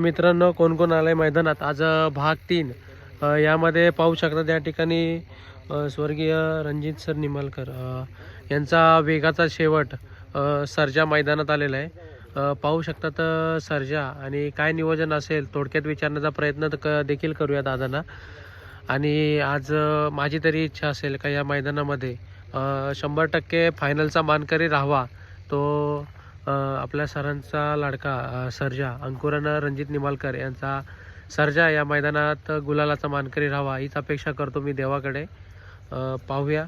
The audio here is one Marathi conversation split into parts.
मित्रांनो कोण कोण आलंय मैदानात? आज भाग तीन. यामध्ये पाहू शकता त्या ठिकाणी स्वर्गीय रणजित सर निमलकर. यांचा वेगाचा शेवट सर्जा मैदानात आलेला आहे. पाहू शकता तर सर्जा आणि काय नियोजन असेल थोडक्यात विचारण्याचा प्रयत्न क देखील करूया दादांना. आणि आज माझी तरी इच्छा असेल का या मैदानामध्ये शंभर टक्के फायनलचा मानकरी राहावा तो आपल्या सरांचा लाडका सर्जा अंकुरन रणजित निमालकर यांचा सर्जा या मैदानात गुलालाचा मानकरी राहावा हीच अपेक्षा करतो मी देवाकडे. पाहूया.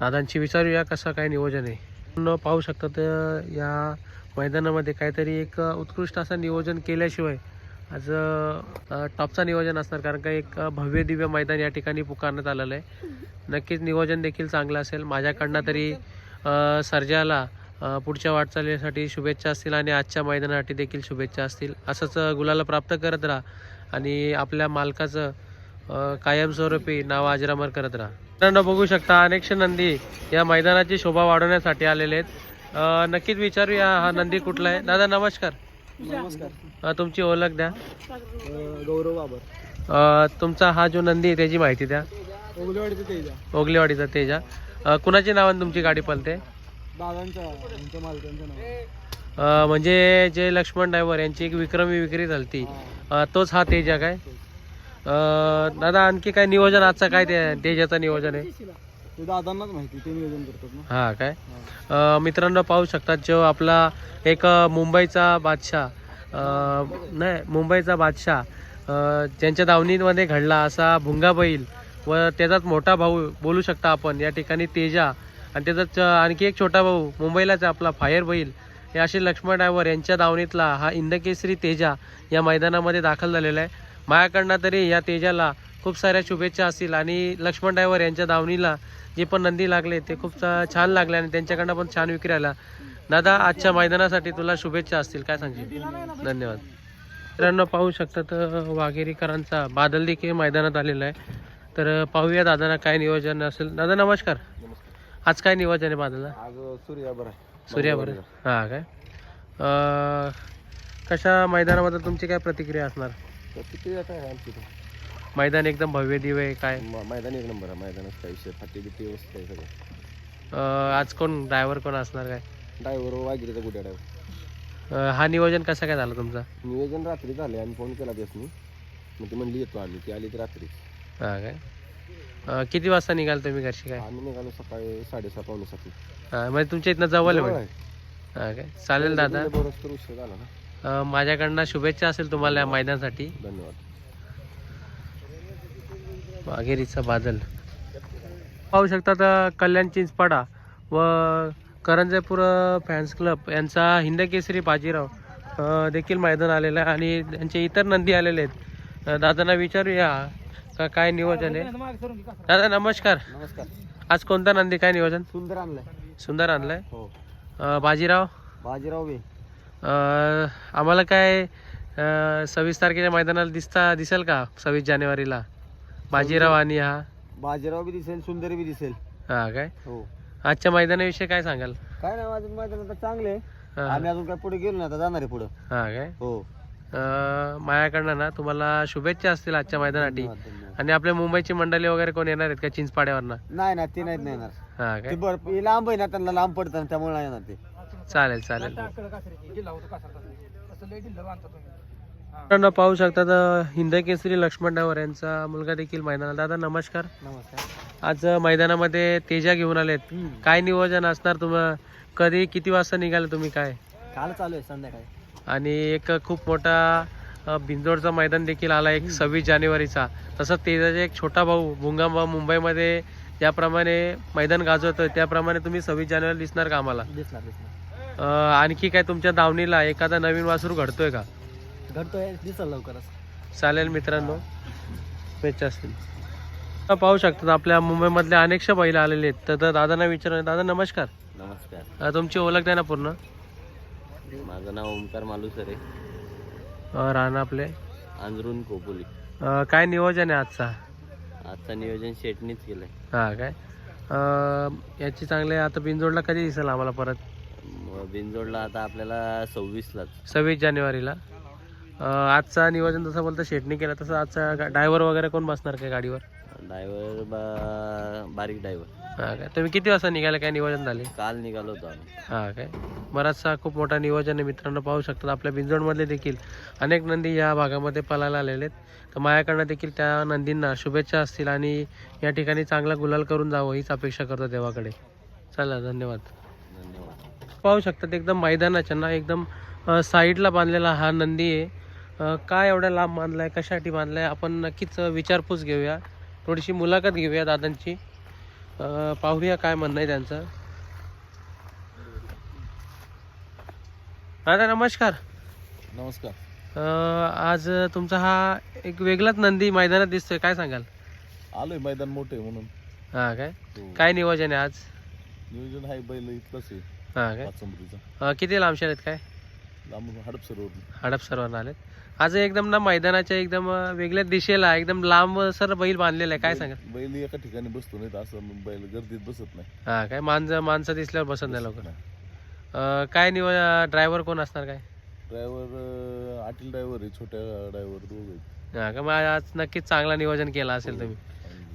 दादांची विचारूया कसं काय नियोजन आहे. न पाहू शकतात तर या मैदानामध्ये काहीतरी एक उत्कृष्ट असं नियोजन केल्याशिवाय आज टॉपचा नियोजन असणार कारण का एक भव्य दिव्य मैदान या ठिकाणी पुकारण्यात आलेलं आहे. नक्कीच नियोजन देखील चांगलं असेल. माझ्याकडनं तरी सर्जाला पुढच्या वाटचालीसाठी शुभेच्छा असतील आणि आजच्या मैदानासाठी देखील शुभेच्छा असतील. असंच गुलाला प्राप्त करत राहा आणि आपल्या मालकाचं कायमस्वरूपी नाव अजरामर करत राहा. मित्रांनो बघू शकता अनेकशे नंदी या मैदानाची शोभा वाढवण्यासाठी आलेले आहेत. नक्कीच विचारूया हा नंदी कुठला आहे? दादा नमस्कार. नमस्कार. तुमची ओळख द्या. गौरव बाबर. तुमचा हा जो नंदी आहे त्याची माहिती द्या. ओगलेवाडीचं तेजा. ओगलेवाडीचा तेजा. कुणाची नावाने तुमची गाडी पळते दादांच्या आमच्या मालकांचं नाव. अ, म्हणजे जे लक्ष्मण ड्रायव्हर यांची एक विक्रमी विक्री झालती अ, तोच हा तेजा काय? अ, दादा आणखी काय नियोजन आजचा काय ते तेजाचं नियोजन आहे? ते दादांनाच माहिती ते नियोजन करतात ना. हा काय? अ, मित्रांनो पाहू शकतात जो आपला एक अ, मुंबईचा बादशाह अ, नाही मुंबईचा बादशाह अ, ज्यांच्या दावणीमध्ये घडला असा भुंगा बैल व त्याचाच मोठा भाऊ बोलू शकता आपण. या ठिकाणी तेजा आणि त्याचाच आणखी एक छोटा भाऊ मुंबईलाच आपला फायर बैल. हे असे लक्ष्मण ड्रायव्हर यांच्या दावणीतला हा इंदकेसरी तेजा या मैदानामध्ये दाखल झालेला आहे. माझ्याकडनं तरी या तेजाला खूप साऱ्या शुभेच्छा असतील आणि लक्ष्मण ड्रायव्हर यांच्या दावणीला जे पण नंदी लागले ते खूप छान लागले आणि त्यांच्याकडनं पण छान विक्री आला. दादा आजच्या मैदानासाठी तुला शुभेच्छा असतील काय सांगशील? धन्यवाद. मित्रांनो पाहू शकता तर वाघेरीकरांचा बादल देखील मैदानात आलेला आहे. तर पाहूया दादांना काय नियोजन असेल. दादा नमस्कार. आज काय नियोजन आहे बादलला? आज सूर्या बरं आहे. सूर्यावर हां काय? अं, कशा मैदानाबद्दल तुमची काय प्रतिक्रिया असणार? आता आहे आमची मैदान एकदम भव्य दिव्य आहे काय? मैदान एक नंबर आहे. मैदानात काही विषय? फाटी बिटी व्यवस्थित आहे सगळं. अं, आज कोण ड्रायव्हर कोण असणार काय? ड्रायव्हर वागिरीचा गुड्या ड्रायव्हर अं, हा नियोजन कसं काय झालं तुमचा? नियोजन रात्री झाले आम्ही फोन केला त्यासनी. मग ती म्हणली येतो आम्ही. ती आली ती रात्री. हां काय? अं, किती वाजता निघाल तुम्ही घरशी काय? आम्ही निघालो सकाळी साडेसहा पावणे म्हणजे तुमच्या इथनं जवळ आहे म्हणजे हां काय? चालेल दादा. बरोबर तर उशीर झाला ना. अं, माझ्याकडनं शुभेच्छा असेल तुम्हाला या मैदानासाठी. धन्यवाद. वाघेरीचा बादल. पाहू शकता तर कल्याण चिंचपाडा व करंजेपूर फॅन्स क्लब यांचा हिंद केसरी बाजीराव अ, देखील मैदान आलेलं आहे आणि त्यांचे इतर नंदी आलेले आहेत. अ, दादांना विचारूया का काय नियोजन आहे? दादा नमस्कार. नमस्कार. आज कोणता नंदी काय नियोजन? सुंदर आणलाय. सुंदर आणलंय? हो. अ, बाजीराव? बाजीराव बे. अ, आम्हाला काय अ, सव्वीस तारखेच्या मैदानाला दिसता दिसेल का सव्वीस जानेवारीला? बाजीराव आणि हा? बाजीराव बी दिसेल सुंदर बी दिसेल. हा काय? हो. आजच्या मैदानाविषयी काय सांगाल? काय नाही माझं मैदान आता चांगले आहे. हा. आम्ही अजून काय पुढे गेलो ना आता जाणार आहे पुढे. हा काय? हो. अं, माझ्याकडनं ना तुम्हाला शुभेच्छा असतील आजच्या मैदानासाठी. धन्यवाद, धन्यवाद. आणि आपल्या मुंबईची मंडळी वगैरे कोण येणार आहेत का चिंचपाड्यावरनं? नाही नाही ते नाहीत नाही येणार हा ते काय बर हे लांब आहे ना त्यांना लांब पडतं ना, त्यामुळे नाही येणार ते. चालेल चालेल. मित्रांनो पाहू शकता तर हिंद केसरी लक्ष्मण डावर यांचा मुलगा देखील मैदानात. दादा नमस्कार. नमस्कार. आज मैदानामध्ये तेजा घेऊन आलेत. काय नियोजन असणार तुम कधी किती वाजता निघाले तुम्ही काय? काल चालू आहे संध्याकाळी. आणि एक खूप मोठा बिंदोडचा मैदान देखील आला एक सव्वीस जानेवारीचा. तसंच तेजाचा एक छोटा भाऊ भुंगांबा मुंबईमध्ये ज्याप्रमाणे मैदान गाजवतोय त्याप्रमाणे तुम्ही सव्वीस जानेवारी दिसणार का आम्हाला? दिसणार दिसणार. अ, आणखी काय तुमच्या दावणीला एखादा नवीन वासरू घडतोय का? घडतोय दिसल लवकरच. चालेल मित्रांनो शुभेच्छा असतील. पाहू शकतात आपल्या मुंबईमधल्या अनेकशा बैल आलेले आहेत. तर दादांना विचार दादा नमस्कार. नमस्कार. अ, तुमची ओळख द्या ना पूर्ण. माझं नाव ओमकार मालुसर. आहे राहणं आपले? अंजरून कोपोली अ, काय नियोजन आहे आजचा? आजचं नियोजन शेटनीच केलंय. हा काय? अं, याची चांगले आता बिनजोडला कधी दिसेल आम्हाला परत? बिनजोडला आता आपल्याला सव्वीसलाच. सव्वीस जानेवारीला. अं, आजचा नियोजन जसं बोलतं शेटणी केलं तसं आजचा ड्रायव्हर वगैरे कोण बसणार काय गाडीवर? ड्रायव्हर बा बारीक ड्रायव्हर हां काय तुम्ही किती वाजता निघाले? काय नियोजन झाले? काल निघालो होतो आम्ही. हां काय? बराचसा खूप मोठा नियोजन आहे मित्रांनो पाहू शकतात. आपल्या बिंजोडमधले देखील अनेक नंदी या भागामध्ये पळायला आलेले आहेत. तर माझ्याकडनं देखील त्या नंदींना शुभेच्छा असतील आणि या ठिकाणी चांगला गुलाल करून जावं हीच अपेक्षा करतो देवाकडे. चला धन्यवाद. धन्यवाद. पाहू शकतात एकदम मैदानाच्या ना एकदम अ, साईडला बांधलेला हा नंदी आहे. अ, काय एवढ्या लांब बांधलाय कशासाठी बांधलाय? आपण नक्कीच विचारपूस घेऊया. थोडीशी मुलाखत घेऊया दादांची. पाहूया काय म्हणणं आहे त्यांचं. दादा नमस्कार. नमस्कार. अ, आज तुमचा हा एक वेगळाच नंदी मैदानात दिसतोय काय सांगाल? आलोय मैदान मोठे म्हणून. हा काय? काय नियोजन आहे आज? नियोजन आहे बैल इथलंच आहे. हा काय? पाचंबरीचा अ, किती लांबशेर आहेत काय? हडपसरवरून हडप सर्वांना आलेत. आज एकदम ना मैदानाच्या एकदम वेगळ्या दिशेला एकदम लांब सर बैल बांधलेला आहे. काय सांगा बैल एका ठिकाणी बसतो नाही असं बैल गर्दीत बसत नाही. हा काय माणसं माणसं दिसल्यावर बसत नाही लवकर. काय निव ड्रायव्हर कोण असणार काय? ड्रायव्हर आटील ड्रायव्हर आहे छोट्या ड्रायव्हर दोघ हा का मग आज नक्कीच चांगला नियोजन केलं असेल तुम्ही.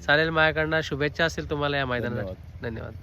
चालेल माझ्याकडनं शुभेच्छा असेल तुम्हाला या मैदानासाठी. धन्यवाद.